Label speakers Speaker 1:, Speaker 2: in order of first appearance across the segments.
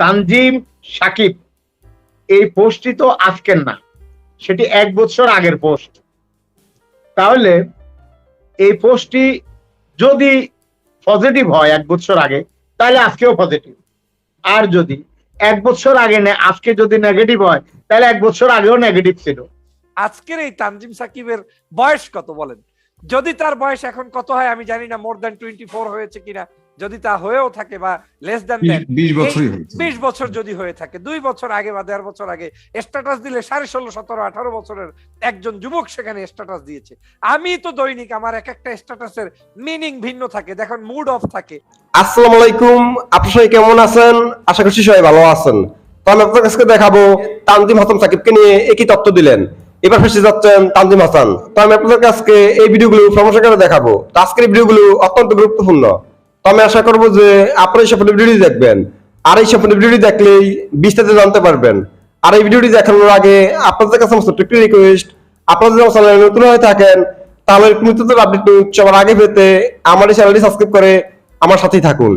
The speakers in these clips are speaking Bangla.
Speaker 1: তানজিম সাকিব। এই পোস্টটি তো আজকের না, সেটি এক বছর আগের পোস্ট। তাহলে এই পোস্টটি যদি পজিটিভ হয় এক বছর আগে, তাহলে আজকেও পজিটিভ আর যদি এক বছর আগে নে- আজকে যদি নেগেটিভ হয়, তাহলে এক বছর আগেও নেগেটিভ ছিল।
Speaker 2: আজকের এই তানজিম সাকিবের বয়স কত বলেন? যদি তার বয়স এখন কত হয় আমি জানি না মোর দ্যান টোয়েন্টি ফোর হয়েছে কিনা। যদি তা হয়েও থাকে বা লেস দ্যান
Speaker 3: বিশ
Speaker 2: বছর যদি হয়ে থাকে দুই বছর আগে বা দেড় বছর আগে স্ট্যাটাস দিলে সাড়ে ষোলো সতেরো আঠারো বছরের একজন যুবক সেখানে স্ট্যাটাস দিয়েছে। আমি তো দৈনিক আমার এক একটা স্ট্যাটাসের মিনিং ভিন্ন থাকে দেখুন মুড অফ থাকে।
Speaker 4: আসসালামু আলাইকুম আপনার সবাই কেমন আছেন? আশা করছি সবাই ভালো আছেন। তো আমি আপনার কাছে দেখাবো তানজিম হাসান সাকিবকে নিয়ে একই তত্ত্ব দিলেন। এবার ফেসে যাচ্ছেন তানজিম হাসান। তো আমি আপনাদের কাছে এই ভিডিওগুলো প্রমোশন করে দেখাবো। তো আজকের ভিডিওগুলো অত্যন্ত গুরুত্বপূর্ণ। তো আমি আশা করব যে আপনারা এই সম্পূর্ণ ভিডিওটি দেখবেন। আর এই সম্পূর্ণ ভিডিওটি দেখলেই বিস্তারিত জানতে পারবেন। আর এই ভিডিওটি দেখানোর আগে আপনাদের কাছে ছোট্ট একটি রিকোয়েস্ট আপনারা যদি আমার চ্যানেলে নতুন হয়ে থাকেন, তাহলে নতুন আপডেট সবার আগে পেতে আমার এই চ্যানেলটি সাবস্ক্রাইব করে আমার সাথেই থাকুন।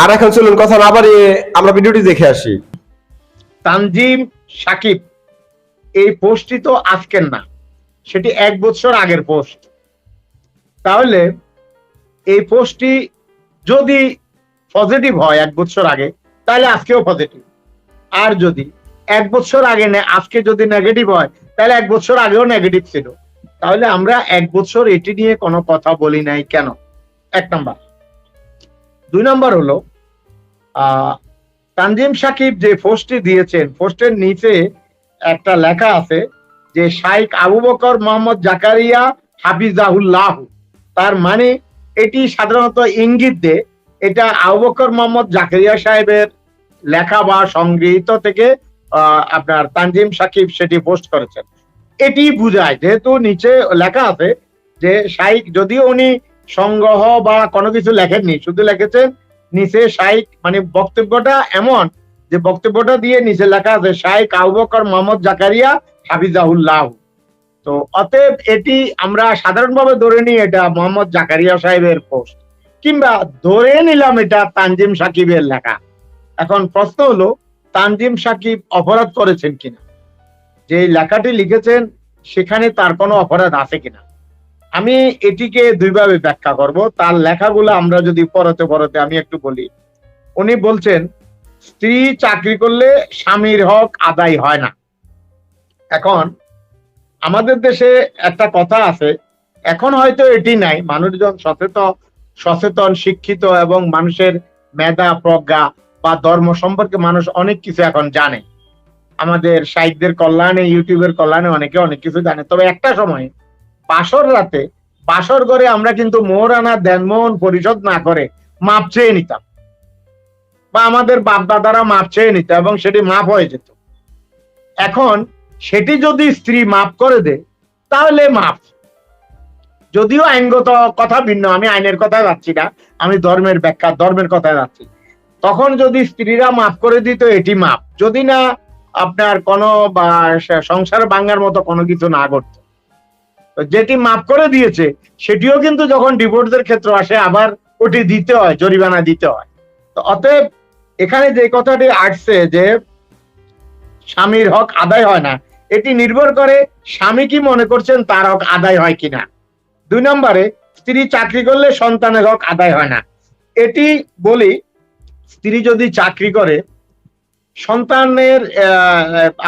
Speaker 4: আর এখন চলুন, কথা না বাড়িয়ে আমরা ভিডিওটি দেখে আসি।
Speaker 1: তানজিম সাকিব, এই পোস্টটি তো আজকের না, সেটি এক বছর আগের পোস্ট। তাহলে এই পোস্টটি যদি পজিটিভ হয় এক বছর আগে, তাহলে আজকেও পজিটিভ আর যদি এক বছর আগে আজকে যদি নেগেটিভ হয়, তাহলে এক বছর আগেও নেগেটিভ ছিল। তাহলে আমরা এক বছর এটি নিয়ে কোনো কথা বলি নাই কেন? এক নাম্বার। দুই নাম্বার হলো তানজিম সাকিব যে পোস্টটি দিয়েছেন, পোস্টের নিচে একটা লেখা আছে যে, শাইখ আবু বকর মোহাম্মদ জাকারিয়া হাফিজাহুল্লাহ। তার মানে এটি সাধারণত ইঙ্গিত দেয়, এটা আবু বকর মোহাম্মদ জাকারিয়া সাহেবের লেখা বা সংগৃহীত থেকে আপনার তানজিম সাকিব সেটি পোস্ট করেছেন। এটি বুঝায়, যেহেতু নিচে লেখা আছে যে শাইখ, যদিও উনি সংগ্রহ বা কোনো কিছু লেখেননি, শুধু লিখেছেন, নিচে শাইখ মানে বক্তব্যটা এমন যে বক্তব্যটা দিয়ে নিচে লেখা আছে, শাইখ আবকর বকর মোহাম্মদ জাকারিয়া হাফিজাহুল্লাহ। তো অতএব এটি আমরা সাধারণভাবে ধরে নিই এটা মোহাম্মদ জাকারিয়া সাহেবের পোস্ট কিংবা ধরে নিলাম এটা তানজিম সাকিবের লেখা। এখন প্রশ্ন হলো, তানজিম সাকিব অপরাধ করেছেন কিনা? যে লেখাটি লিখেছেন, সেখানে তার কোনো অপরাধ আছে কিনা? আমি এটিকে দুইভাবে ব্যাখ্যা করব। তার লেখাগুলো আমরা যদি পরতে পরতে আমি একটু বলি। উনি বলছেন, স্ত্রী চাকরি করলে স্বামীর হক আদায় হয় না। এখন আমাদের দেশে একটা কথা আছে, এখন হয়তো এটি নাই। মানুষজন সচেতন সচেতন, শিক্ষিত এবং মানুষের মেধা, প্রজ্ঞা বা ধর্ম সম্পর্কে মানুষ অনেক কিছু এখন জানে। আমাদের সাহিত্যের কল্যাণে, ইউটিউবের কল্যাণে অনেকে অনেক কিছু জানে। তবে একটা সময়, বাসর রাতে, বাসর ঘরে আমরা কিন্তু মোহরানা দেনমোহন পরিশোধ না করে মাপ চেয়ে নিতাম। বা আমাদের বাপ দাদারা মাপ চেয়ে নিত এবং সেটি মাপ হয়ে যেত। এখন সেটি যদি স্ত্রী মাফ করে দেয় তাহলে মাপ যদিও আইনগত কথা ভিন্ন, আমি আইনের কথায় যাচ্ছি না, আমি ধর্মের ব্যাখ্যা, ধর্মের কথায় যাচ্ছি। তখন যদি স্ত্রীরা মাফ করে দিত, এটি মাপ যদি না, আপনার কোনো সংসার ভাঙ্গার মতো কোনো কিছু না করত তো যেটি মাফ করে দিয়েছে, সেটিও কিন্তু যখন ডিভোর্সের ক্ষেত্র আসে, আবার ওটি দিতে হয়, জরিমানা দিতে হয়। তো অতএব, এখানে যে কথাটি আসছে যে, স্বামীর হক আদায় হয় না এটি নির্ভর করে স্বামী কি মনে করছেন তার হক আদায় হয় কিনা। দুই নম্বরে, স্ত্রী চাকরি করলে সন্তানের হক আদায় হয় না। এটি বলি, স্ত্রী যদি চাকরি করে, সন্তানের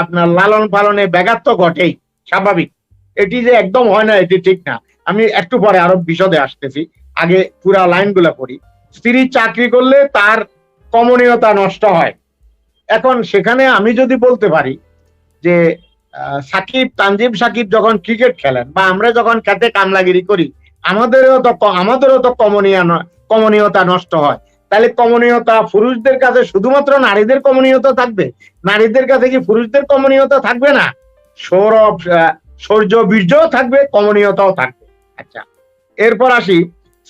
Speaker 1: আপনার লালন পালনে ব্যাঘাত তো ঘটেই, স্বাভাবিক। এটি যে একদম হয় না, এটি ঠিক না। আমি একটু পরে আরও বিশদে আসতেছি। আগে পুরা লাইনগুলো পড়ি। স্ত্রী চাকরি করলে তার কমনীয়তা নষ্ট হয়। এখন সেখানে আমি যদি বলতে পারি যে সাকিব, তানজিম সাকিব যখন ক্রিকেট খেলেন বা আমরা যখন খেতে কামলাগিরি করি, আমাদেরও তো আমাদেরও তো কমনীয় কমনীয়তা নষ্ট হয়। তাহলে কমনীয়তা পুরুষদের কাছে শুধুমাত্র নারীদের কমনীয়তা থাকবে? নারীদের কাছে কি পুরুষদের কমনীয়তা থাকবে না? সৌরভ সৌর্য বীর্যও থাকবে, কমনীয়তাও থাকবে। আচ্ছা এরপর আসি,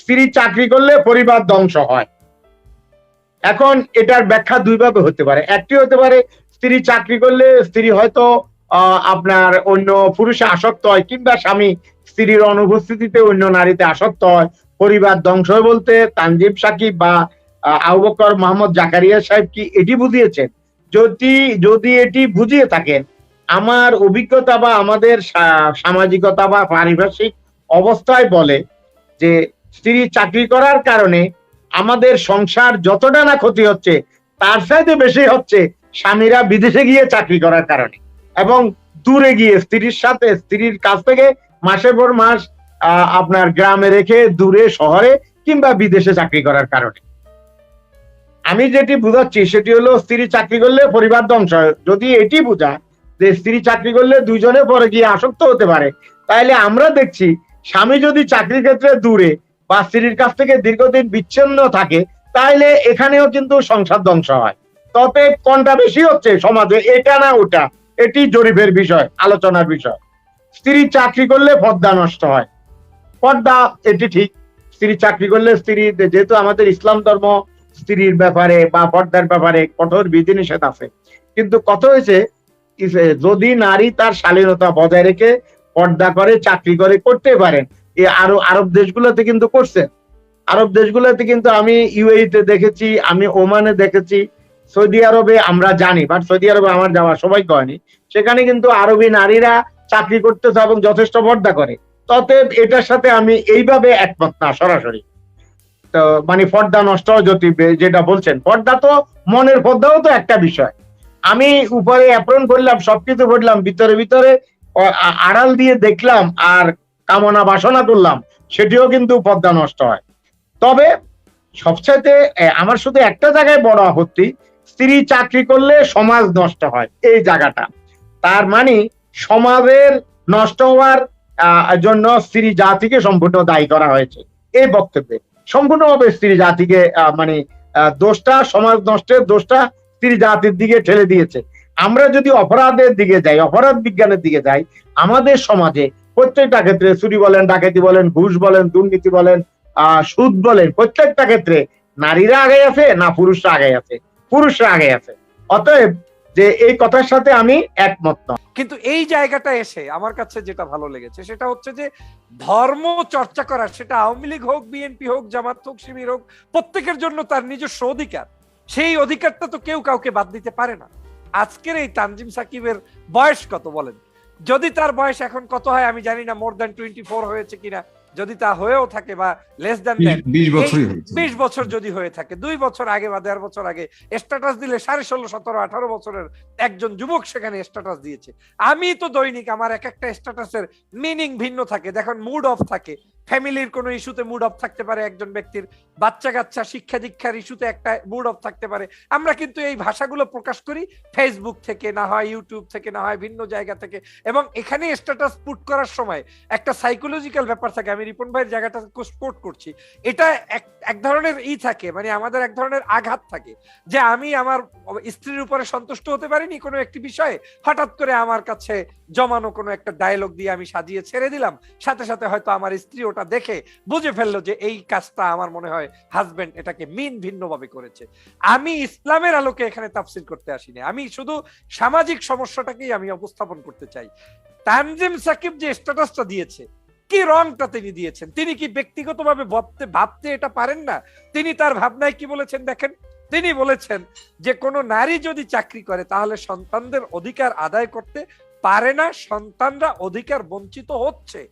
Speaker 1: স্ত্রী চাকরি করলে পরিবার ধ্বংস হয়। এখন এটার ব্যাখ্যা দুইভাবে হতে পারে। একটি হতে পারে, স্ত্রী চাকরি করলে স্ত্রী হয়তো আপনার অন্য পুরুষে আসক্ত হয় কিংবা স্বামী স্ত্রীর অনুপস্থিতিতে অন্য নারীতে আসক্ত হয়। পরিবার ধ্বংস বলতে তানজিব সাকিব বা আহ, আবু বকর মোহাম্মদ জাকারিয়া সাহেব কি এটি বুঝিয়েছেন? যদি যদি এটি বুঝিয়ে থাকেন আমার অভিজ্ঞতা বা আমাদের সামাজিকতা বা পারিপার্শ্বিক অবস্থায় বলে যে স্ত্রী চাকরি করার কারণে আমাদের সংসার যতটা না ক্ষতি হচ্ছে তার সাথে বেশি হচ্ছে স্বামীরা বিদেশে গিয়ে চাকরি করার কারণে। এবং দূরে গিয়ে স্ত্রীর সাথে, স্ত্রীর কাছ থেকে মাসের পর মাস আপনার গ্রামে রেখে দূরে, শহরে কিংবা বিদেশে চাকরি করার কারণে। আমি যেটি বুঝাচ্ছি সেটি হলো স্ত্রী চাকরি করলে পরিবার ধ্বংস হয়। যদি এটি বোঝা যে স্ত্রী চাকরি করলে দুইজনে পরে গিয়ে আসক্ত হতে পারে তাহলে আমরা দেখছি স্বামী যদি চাকরির ক্ষেত্রে দূরে বা স্ত্রীর কাছ থেকে দীর্ঘদিন বিচ্ছিন্ন থাকে তাহলে এখানেও কিন্তু সংসার ধ্বংস হয়। তবে কোনটা বেশি হচ্ছে সমাজে, এটা না ওটা। এটি জরিপের বিষয়, আলোচনার বিষয়। স্ত্রী চাকরি করলে পর্দা নষ্ট হয়। পর্দা, এটি ঠিক। স্ত্রী চাকরি করলে স্ত্রী, যেহেতু আমাদের ইসলাম ধর্ম স্ত্রীর ব্যাপারে বা পর্দার ব্যাপারে কঠোর বিধিনিষেধ আছে। কিন্তু কত হয়েছে যদি নারী তার শালীনতা বজায় রেখে পর্দা করে, চাকরি করে, করতে পারেন। এ, আরও, আরব দেশগুলোতে কিন্তু করছে। আরব দেশগুলোতে কিন্তু আমি ইউএইতে দেখেছি, আমি ওমানে দেখেছি সৌদি আরবে আমরা জানি বাট সৌদি আরবে আমার যাওয়া সবাই কয়নি। সেখানে কিন্তু আরবি নারীরা চাকরি করতেছে এবং যথেষ্ট পর্দা করে। ততএব এটার সাথে আমি এইভাবে একমত না, সরাসরি। তো মানে পর্দা নষ্ট যদি যেটা বলছেন, পর্দা তো মনের পর্দাও তো একটা বিষয়। আমি উপরে অ্যাপ্রন করলাম, সবকিছু করলাম, ভিতরে ভিতরে আড়াল দিয়ে দেখলাম আর কামনা বাসনা করলাম, সেটিও কিন্তু পর্দা নষ্ট হয়। তবে সবচাইতে আমার শুধু একটা জায়গায় বড় আপত্তি স্ত্রী চাকরি করলে সমাজ নষ্ট হয়, এই জায়গাটা। তার মানে সমাজের নষ্ট হওয়ার জন্য স্ত্রী জাতিকে সম্পূর্ণ দায়ী করা হয়েছে। এই বক্তব্যে। সম্পূর্ণভাবে স্ত্রী জাতিকে মানে দোষটা, সমাজ নষ্টের দোষটা স্ত্রী জাতির দিকে ঠেলে দিয়েছে। আমরা যদি অপরাধের দিকে যাই, অপরাধ বিজ্ঞানের দিকে যাই, আমাদের সমাজে প্রত্যেকটা ক্ষেত্রে চুরি বলেন, ডাকাতি বলেন, ঘুষ বলেন, দুর্নীতি বলেন, আহ, সুদ বলেন, প্রত্যেকটা ক্ষেত্রে নারীরা আগে আছে না পুরুষরা আগে আছে? পুরুষরা আগে আছে। অতএব যে এই কথার সাথে আমি একমত নয়।
Speaker 2: কিন্তু এই জায়গাটা এসে আমার কাছে যেটা ভালো লেগেছে, সেটা হচ্ছে যে ধর্ম চর্চা করা, সেটা আওয়ামী লীগ হোক, বিএনপি হোক, জামাত হোক, শিবির হোক, প্রত্যেকের জন্য তার নিজস্ব অধিকার। সেই অধিকারটা তো কেউ কাউকে বাদ দিতে পারে না। আজকের এই তানজিম সাকিবের বয়স কত বলেন? যদি তার বয়স এখন কত হয় আমি জানি না মোর দ্যান টোয়েন্টি ফোর হয়েছে কিনা। যদি তা হয়েও থাকে বা লেস দেন
Speaker 3: বিশ
Speaker 2: বছর যদি হয়ে থাকে দুই বছর আগে বা দেড় বছর আগে স্ট্যাটাস দিলে সাড়ে ষোলো সতেরো আঠারো বছরের একজন যুবক সেখানে স্ট্যাটাস দিয়েছে। আমি তো দৈনিক আমার এক একটা স্ট্যাটাসের মিনিং ভিন্ন থাকে। দেখেন মুড অফ থাকে। ফ্যামিলির কোনো ইস্যুতে মুড অফ থাকতে পারে একজন ব্যক্তির। বাচ্চা কাচ্চা শিক্ষা দীক্ষার ইস্যুতে একটা মুড অফ থাকতে পারে। আমরা কিন্তু এই ভাষাগুলো প্রকাশ করি ফেসবুক থেকে, না হয় ইউটিউব থেকে, না হয় ভিন্ন জায়গা থেকে। এবং এখানে স্ট্যাটাস পুট করার সময় একটা সাইকোলজিক্যাল ব্যাপার থাকে। আমি রিপন ভাইয়ের জায়গাটা কোট করছি। এটা এক এক ধরনের ই থাকে মানে আমাদের এক ধরনের আঘাত থাকে যে আমি আমার স্ত্রীর উপরে সন্তুষ্ট হতে পারিনি কোনো একটি বিষয়ে। হঠাৎ করে আমার কাছে জমানো কোনো একটা ডায়লগ দিয়ে আমি সাজিয়ে ছেড়ে দিলাম। সাথে সাথে হয়তো আমার স্ত্রী ওটা দেখে বুঝে ফেলল যে এই কাজটা আমার মনে হয় হাজবেন্ড এটাকে মিন ভিন্নভাবে করেছে। আমি ইসলামের আলোকে এখানে তাফসিল করতে আসিনি। আমি শুধু সামাজিক সমস্যাটাকেই আমি উপস্থাপন করতে চাই। তানজিম সাকিব যে স্ট্যাটাসটা দিয়েছে, কি রংটা তিনি দিয়েছেন? তিনি কি ব্যক্তিগতভাবে ভাবতে ভাবতে এটা পারেন না? তিনি তার ভাবনায় কি বলেছেন দেখেন? তিনি বলেছেন যে কোনো নারী যদি চাকরি করে তাহলে সন্তানদের অধিকার আদায় করতে পারে না, সন্তানরা অধিকার বঞ্চিত হচ্ছে।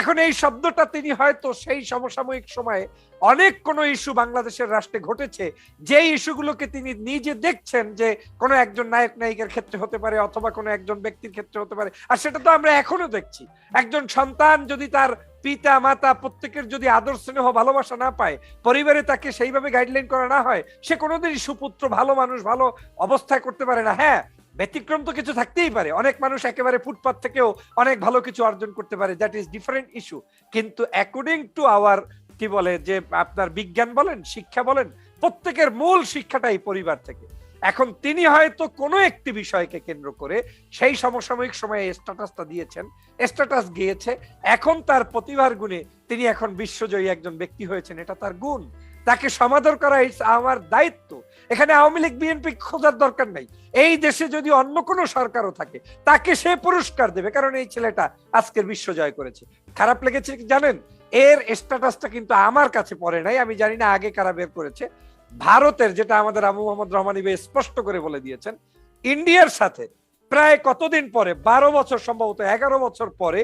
Speaker 2: এখন এই শব্দটা তিনি হয়তো সেই সমসাময়িক সময়ে অনেক কোনো ইস্যু বাংলাদেশের রাষ্ট্রে ঘটেছে যে ইস্যুগুলোকে তিনি নিজে দেখছেন যে কোনো একজন নায়ক, নায়িকার ক্ষেত্রে হতে পারে অথবা কোনো একজন ব্যক্তির ক্ষেত্রে হতে পারে। আর সেটা তো আমরা এখনও দেখছি। একজন সন্তান যদি তার পিতা, মাতা প্রত্যেকের যদি আদর, স্নেহ, ভালোবাসা না পায়, পরিবারে তাকে সেইভাবে গাইডলাইন করা না হয়, সে কোনোদিনই সুপুত্র, ভালো মানুষ, ভালো অবস্থায় করতে পারে না। হ্যাঁ ব্যতিক্রম তো কিছু থাকতেই পারে। অনেক মানুষ একেবারে ফুটপাত থেকেও অনেক ভালো কিছু অর্জন করতে পারে দ্যাট ইজ ডিফারেন্ট ইস্যু কিন্তু অ্যাকর্ডিং টু আওয়ার কি বলে, যে আপনার বিজ্ঞান বলেন, শিক্ষা বলেন, প্রত্যেকের মূল শিক্ষাটাই পরিবার থেকে। এখন তিনি হয়তো কোনো একটি বিষয়কে কেন্দ্র করে সেই সমসাময়িক সময়ে স্ট্যাটাসটা দিয়েছেন, স্ট্যাটাস গিয়েছে, এখন তার প্রতিভার গুণে তিনি এখন বিশ্বজয়ী একজন ব্যক্তি হয়েছেন, এটা তার গুণ। তাকে সমাদর করা আমার দায়িত্ব। এখানে আওয়ামী লীগ বিএনপি খোঁজার দরকার নাই। এই দেশে যদি অন্য কোনো সরকারও থাকে, তাকে সে পুরস্কার দেবে। কারণ এই ছেলেটা আজকের বিশ্ব জয় করেছে। খারাপ লেগেছে জানেন? এর স্ট্যাটাসটা কিন্তু আমার কাছে পড়ে নাই। আমি জানি না আগে কারা বের করেছে। ভারতের, যেটা আমাদের আবু মোহাম্মদ রহমানি ভাই স্পষ্ট করে বলে দিয়েছেন, ইন্ডিয়ার সাথে প্রায় কতদিন পরে, বারো বছর সম্ভবত এগারো বছর পরে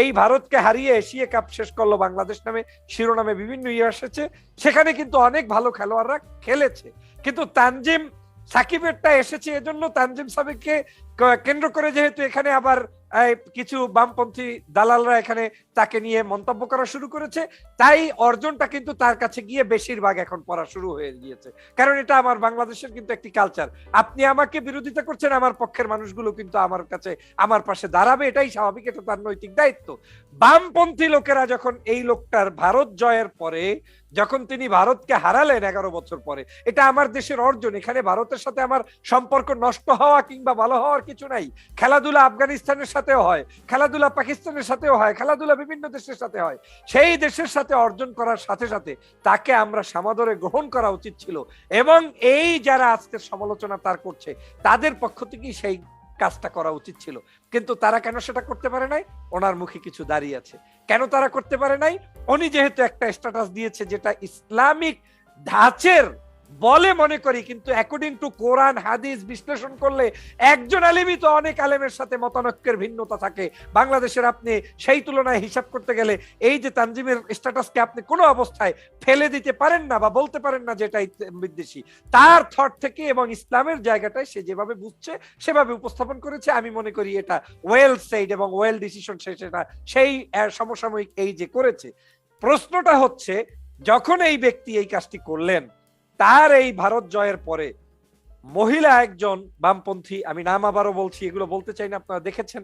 Speaker 2: এই ভারতকে হারিয়ে এশিয়া কাপ শেষ করল বাংলাদেশ নামে, শিরোনামে বিভিন্ন ইয়ে এসেছে। সেখানে কিন্তু অনেক ভালো খেলোয়াড়রা খেলেছে। কিন্তু তানজিম সাকিবেরটা এসেছে, এজন্য তানজিম সাবেককে কেন্দ্র করে যেহেতু এখানে আবার কিছু বামপন্থী দালালরা এখানে তাকে নিয়ে মন্তব্য করা শুরু করেছে। তাই অর্জনটা কিন্তু তার কাছে গিয়ে বেশিরভাগ এখন পড়া শুরু হয়ে গিয়েছে। কারণ এটা আমার বাংলাদেশের কিন্তু একটি কালচার আপনি আমাকে বিরোধিতা করছেন, আমার পক্ষের মানুষগুলো কিন্তু আমার কাছে, আমার পাশে দাঁড়াবে, এটাই স্বাভাবিক, এটা তার নৈতিক দায়িত্ব। বামপন্থী লোকেরা যখন এই লোকটার ভারত জয়ের পরে, যখন তিনি ভারতকে হারালেন এগারো বছর পরে, এটা আমার দেশের অর্জন। এখানে ভারতের সাথে আমার সম্পর্ক নষ্ট হওয়া কিংবা ভালো হওয়ার কিছু নাই। খেলাধুলা আফগানিস্তানের সাথেও হয়, খেলাধুলা পাকিস্তানের সাথেও হয়, খেলাধুলা বিভিন্ন দেশের সাথে হয়। সেই দেশের সাথে অর্জন করার সাথে সাথে তাকে আমরা সমাদরে গ্রহণ করা উচিত ছিল। এবং এই যারা আজকের সমালোচনা তার করছে, তাদের পক্ষ থেকেই সেই কাজটা করা উচিত ছিল। কিন্তু তারা কেন সেটা করতে পারে নাই? ওনার মুখে কিছু দাঁড়িয়ে আছে। কেন তারা করতে পারে নাই? উনি যেহেতু একটা স্ট্যাটাস দিয়েছে যেটা ইসলামিক ধাঁচের বলে মনে করি, কিন্তু অ্যাকর্ডিং টু কোরআন, হাদিস বিশ্লেষণ করলে একজন আলেমই তো অনেক আলেমের সাথে মতানৈক্যের ভিন্নতা থাকে। বাংলাদেশের আপনি সেই তুলনায় হিসাব করতে গেলে এই যে তানজিমের স্ট্যাটাসকে আপনি কোনো অবস্থায় ফেলে দিতে পারেন না বা বলতে পারেন না যে এটা বিদ্বেষী। তার থট থেকে এবং ইসলামের জায়গাটায় সে যেভাবে বুঝছে, সেভাবে উপস্থাপন করেছে। আমি মনে করি এটা ওয়েল সাইড এবং ওয়েল ডিসিশন সে সেটা সেই সমসাময়িক এই যে করেছে। প্রশ্নটা হচ্ছে, যখন এই ব্যক্তি এই কাজটি করলেন তার এই ভারত জয়ের পরে মহিলা একজন বামপন্থী, আমি নাম আবারও বলছি, এগুলো বলতে চাই না, আপনারা দেখেছেন।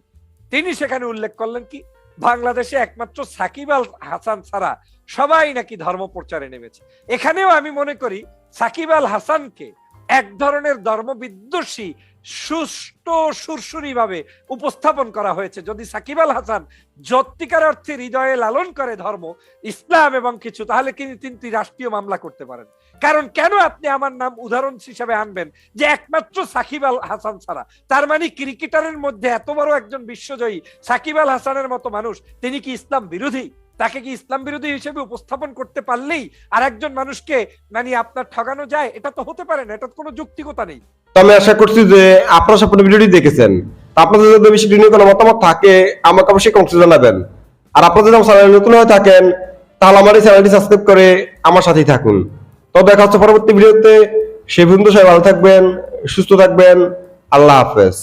Speaker 2: তিনি সেখানে উল্লেখ করলেন কি, বাংলাদেশে একমাত্র সাকিব আল হাসান ছাড়া সবাই নাকি ধর্ম প্রচারে নেমেছে। এখানেও আমি মনে করি, সাকিব আল হাসানকে এক ধরনের ধর্মবিদ্বেষী, সুষ্ঠু সুরসুরি ভাবে উপস্থাপন করা হয়েছে। যদি সাকিব আল হাসান সত্যিকার অর্থে হৃদয়ে লালন করে ধর্ম, ইসলাম এবং কিছু, তাহলে তিনি তিনটি রাষ্ট্রীয় মামলা করতে পারেন। কারণ কেন আপনি আমার নাম উদাহরণ হিসাবে আনবেন? যে একমাত্র সাকিব আল হাসান ছাড়া। তার মানে ক্রিকেটারের মধ্যে এত বড় একজন বিশ্বজয়ী সাকিব আল হাসানের মতো মানুষ, তিনি কি ইসলাম বিরোধী? তাকে কি ইসলাম বিরোধী হিসেবে উপস্থাপন করতে পারলেই আর একজন মানুষকে মানে আপনার ঠগানো যায়? এটা তো হতে পারে না এটা কোনো যুক্তিকতা নেই।
Speaker 4: আমি আশা করছি যে আপনারা সম্পূর্ণ ভিডিওটি দেখেছেন। আপনাদের যদি বিষয়টি নিয়ে কোনো মতামত থাকে, আমাকে অবশ্যই কমেন্টে জানাবেন। আর আপনারা যদি আমার চ্যানেলে নতুন হয়ে থাকেন, তাহলে আমার এই চ্যানেলটি সাবস্ক্রাইব করে আমার সাথেই থাকুন। তো দেখা হচ্ছে পরবর্তী ভিডিওতে। সে পর্যন্ত সবাই ভালো থাকবেন সুস্থ থাকবেন। আল্লাহ হাফেজ।